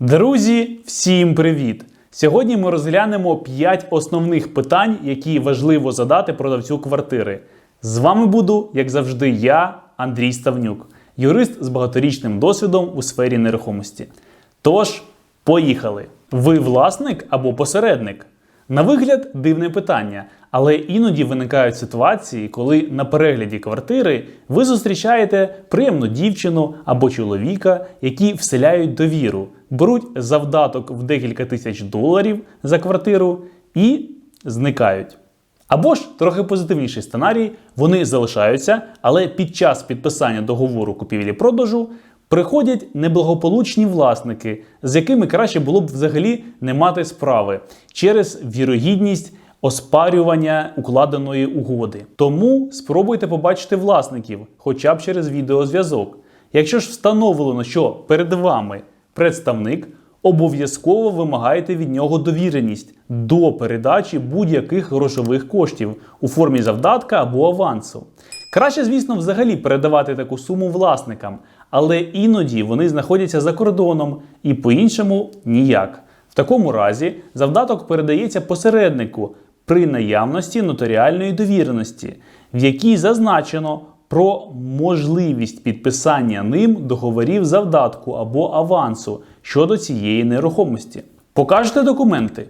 Друзі, всім привіт! Сьогодні ми розглянемо 5 основних питань, які важливо задати продавцю квартири. З вами буду, як завжди, я, Андрій Ставнюк, юрист з багаторічним досвідом у сфері нерухомості. Тож, поїхали! Ви власник або посередник? На вигляд дивне питання, але іноді виникають ситуації, коли на перегляді квартири ви зустрічаєте приємну дівчину або чоловіка, які вселяють довіру, беруть завдаток в декілька тисяч доларів за квартиру і зникають. Або ж трохи позитивніший сценарій, вони залишаються, але під час підписання договору купівлі-продажу приходять неблагополучні власники, з якими краще було б взагалі не мати справи через вірогідність оспарювання укладеної угоди. Тому спробуйте побачити власників, хоча б через відеозв'язок. Якщо ж встановлено, що перед вами представник, обов'язково вимагайте від нього довіреність до передачі будь-яких грошових коштів у формі завдатка або авансу. Краще, звісно, взагалі передавати таку суму власникам, але іноді вони знаходяться за кордоном і по-іншому ніяк. В такому разі завдаток передається посереднику при наявності нотаріальної довіреності, в якій зазначено про можливість підписання ним договорів завдатку або авансу щодо цієї нерухомості. Покажете документи.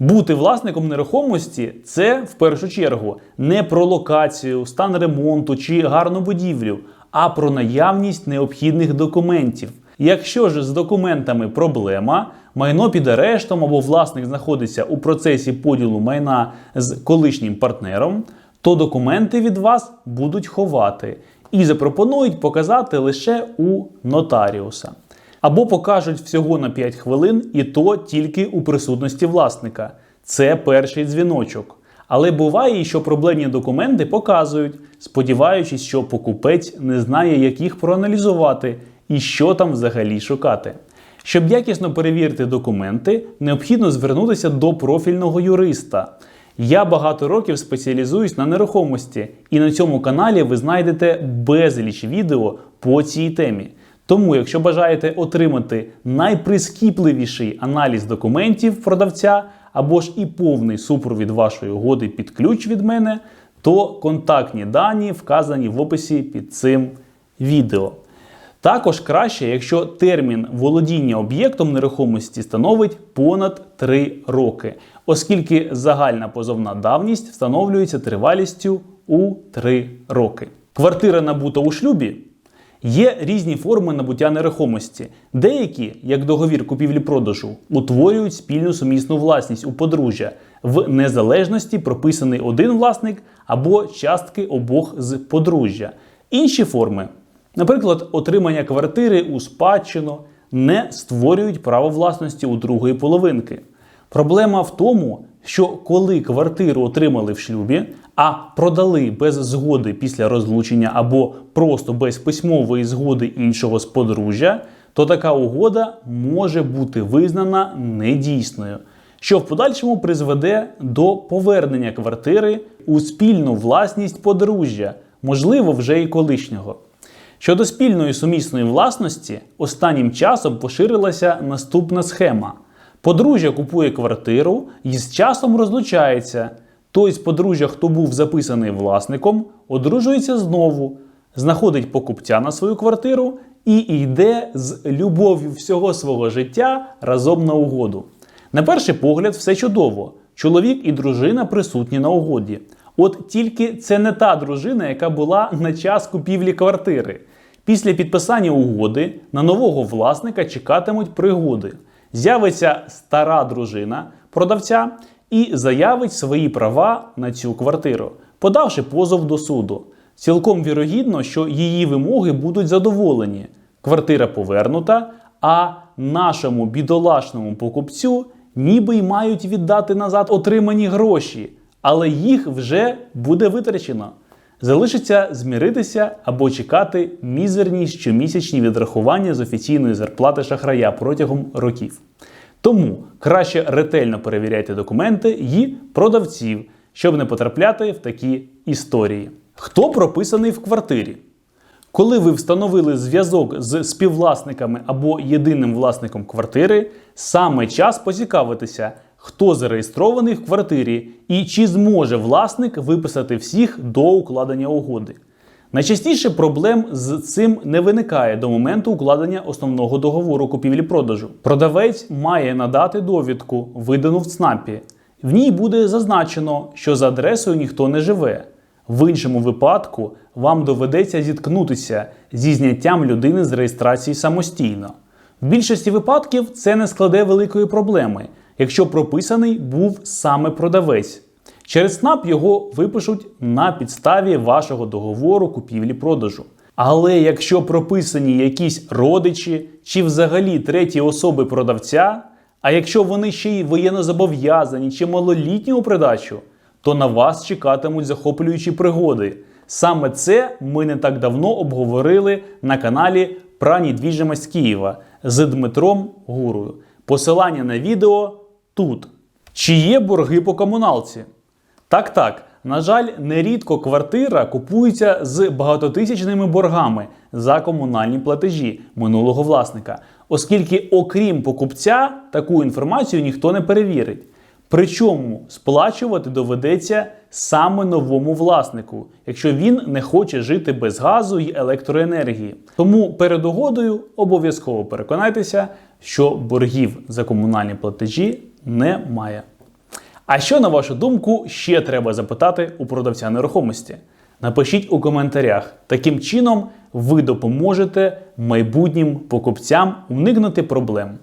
Бути власником нерухомості це в першу чергу не про локацію, стан ремонту чи гарну будівлю, а про наявність необхідних документів. Якщо ж з документами проблема, майно під арештом або власник знаходиться у процесі поділу майна з колишнім партнером, то документи від вас будуть ховати і запропонують показати лише у нотаріуса. Або покажуть всього на 5 хвилин, і то тільки у присутності власника. Це перший дзвіночок. Але буває, що проблемні документи показують, сподіваючись, що покупець не знає, як їх проаналізувати і що там взагалі шукати. Щоб якісно перевірити документи, необхідно звернутися до профільного юриста. Я багато років спеціалізуюсь на нерухомості, і на цьому каналі ви знайдете безліч відео по цій темі. Тому, якщо бажаєте отримати найприскіпливіший аналіз документів продавця або ж і повний супровід вашої угоди під ключ від мене, то контактні дані вказані в описі під цим відео. Також краще, якщо термін володіння об'єктом нерухомості становить понад 3 роки, оскільки загальна позовна давність встановлюється тривалістю у 3 роки. Квартира набута у шлюбі. Є різні форми набуття нерухомості. Деякі, як договір купівлі-продажу, утворюють спільну сумісну власність у подружжя в незалежності прописаний один власник або частки обох з подружжя. Інші форми, наприклад, отримання квартири у спадщину, не створюють право власності у другої половинки. Проблема в тому, що коли квартиру отримали в шлюбі, а продали без згоди після розлучення або просто без письмової згоди іншого з подружжя, то така угода може бути визнана недійсною, що в подальшому призведе до повернення квартири у спільну власність подружжя, можливо, вже і колишнього. Щодо спільної сумісної власності, останнім часом поширилася наступна схема. Подружжя купує квартиру і з часом розлучається. Той з подружжя, хто був записаний власником, одружується знову, знаходить покупця на свою квартиру і йде з любов'ю всього свого життя разом на угоду. На перший погляд, все чудово. Чоловік і дружина присутні на угоді. От тільки це не та дружина, яка була на час купівлі квартири. Після підписання угоди на нового власника чекатимуть пригоди. З'явиться стара дружина продавця і заявить свої права на цю квартиру, подавши позов до суду. Цілком вірогідно, що її вимоги будуть задоволені. Квартира повернута, а нашому бідолашному покупцю ніби й мають віддати назад отримані гроші, але їх вже буде витрачено. Залишиться зміритися або чекати мізерні щомісячні відрахування з офіційної зарплати шахрая протягом років. Тому краще ретельно перевіряйте документи і продавців, щоб не потрапляти в такі історії. Хто прописаний в квартирі? Коли ви встановили зв'язок з співвласниками або єдиним власником квартири, саме час поцікавитися, хто зареєстрований в квартирі і чи зможе власник виписати всіх до укладення угоди. Найчастіше проблем з цим не виникає до моменту укладення основного договору купівлі-продажу. Продавець має надати довідку, видану в ЦНАПі. В ній буде зазначено, що за адресою ніхто не живе. В іншому випадку вам доведеться зіткнутися зі зняттям людини з реєстрації самостійно. В більшості випадків це не складе великої проблеми, якщо прописаний був саме продавець. Через СНАП його випишуть на підставі вашого договору купівлі-продажу. Але якщо прописані якісь родичі чи взагалі треті особи продавця, а якщо вони ще й воєннозобов'язані чи малолітні у придачу, то на вас чекатимуть захоплюючі пригоди. Саме це ми не так давно обговорили на каналі про недвіжимость Києва з Дмитром Гурою. Посилання на відео тут. Чи є борги по комуналці? Так, так. На жаль, нерідко квартира купується з багатотисячними боргами за комунальні платежі минулого власника, оскільки, окрім покупця, таку інформацію ніхто не перевірить. Причому сплачувати доведеться саме новому власнику, якщо він не хоче жити без газу і електроенергії. Тому перед угодою обов'язково переконайтеся, що боргів за комунальні платежі немає. А що, на вашу думку, ще треба запитати у продавця нерухомості? Напишіть у коментарях. Таким чином ви допоможете майбутнім покупцям уникнути проблем.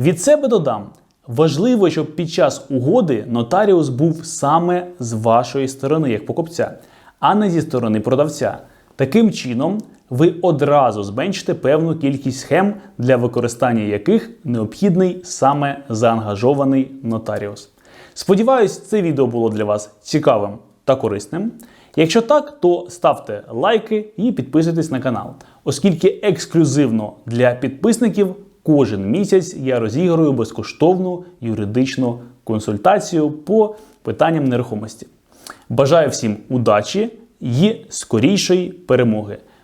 Від себе додам. Важливо, щоб під час угоди нотаріус був саме з вашої сторони, як покупця, а не зі сторони продавця. Таким чином, ви одразу зменшите певну кількість схем, для використання яких необхідний саме заангажований нотаріус. Сподіваюсь, це відео було для вас цікавим та корисним. Якщо так, то ставте лайки і підписуйтесь на канал, оскільки ексклюзивно для підписників кожен місяць я розіграю безкоштовну юридичну консультацію по питанням нерухомості. Бажаю всім удачі і скорішої перемоги.